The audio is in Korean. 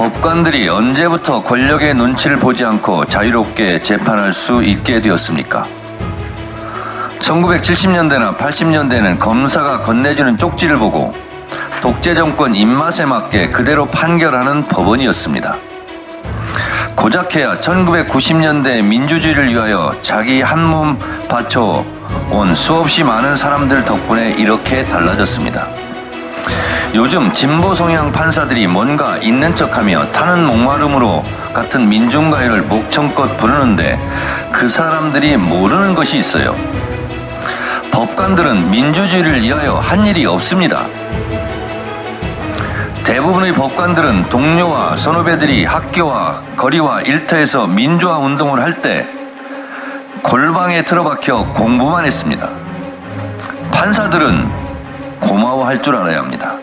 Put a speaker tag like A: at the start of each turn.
A: 법관들이 언제부터 권력의 눈치를 보지 않고 자유롭게 재판할 수 있게 되었습니까? 1970년대나 80년대는 검사가 건네주는 쪽지를 보고 독재 정권 입맛에 맞게 그대로 판결하는 법원이었습니다. 고작해야 1990년대 민주주의를 위하여 자기 한 몸 바쳐 온 수없이 많은 사람들 덕분에 이렇게 달라졌습니다. 요즘 진보 성향 판사들이 뭔가 있는 척하며 타는 목마름으로 같은 민중가요를 목청껏 부르는데 그 사람들이 모르는 것이 있어요. 법관들은 민주주의를 위하여 한 일이 없습니다. 대부분의 법관들은 동료와 선후배들이 학교와 거리와 일터에서 민주화 운동을 할 때 골방에 틀어박혀 공부만 했습니다. 판사들은 고마워할 줄 알아야 합니다.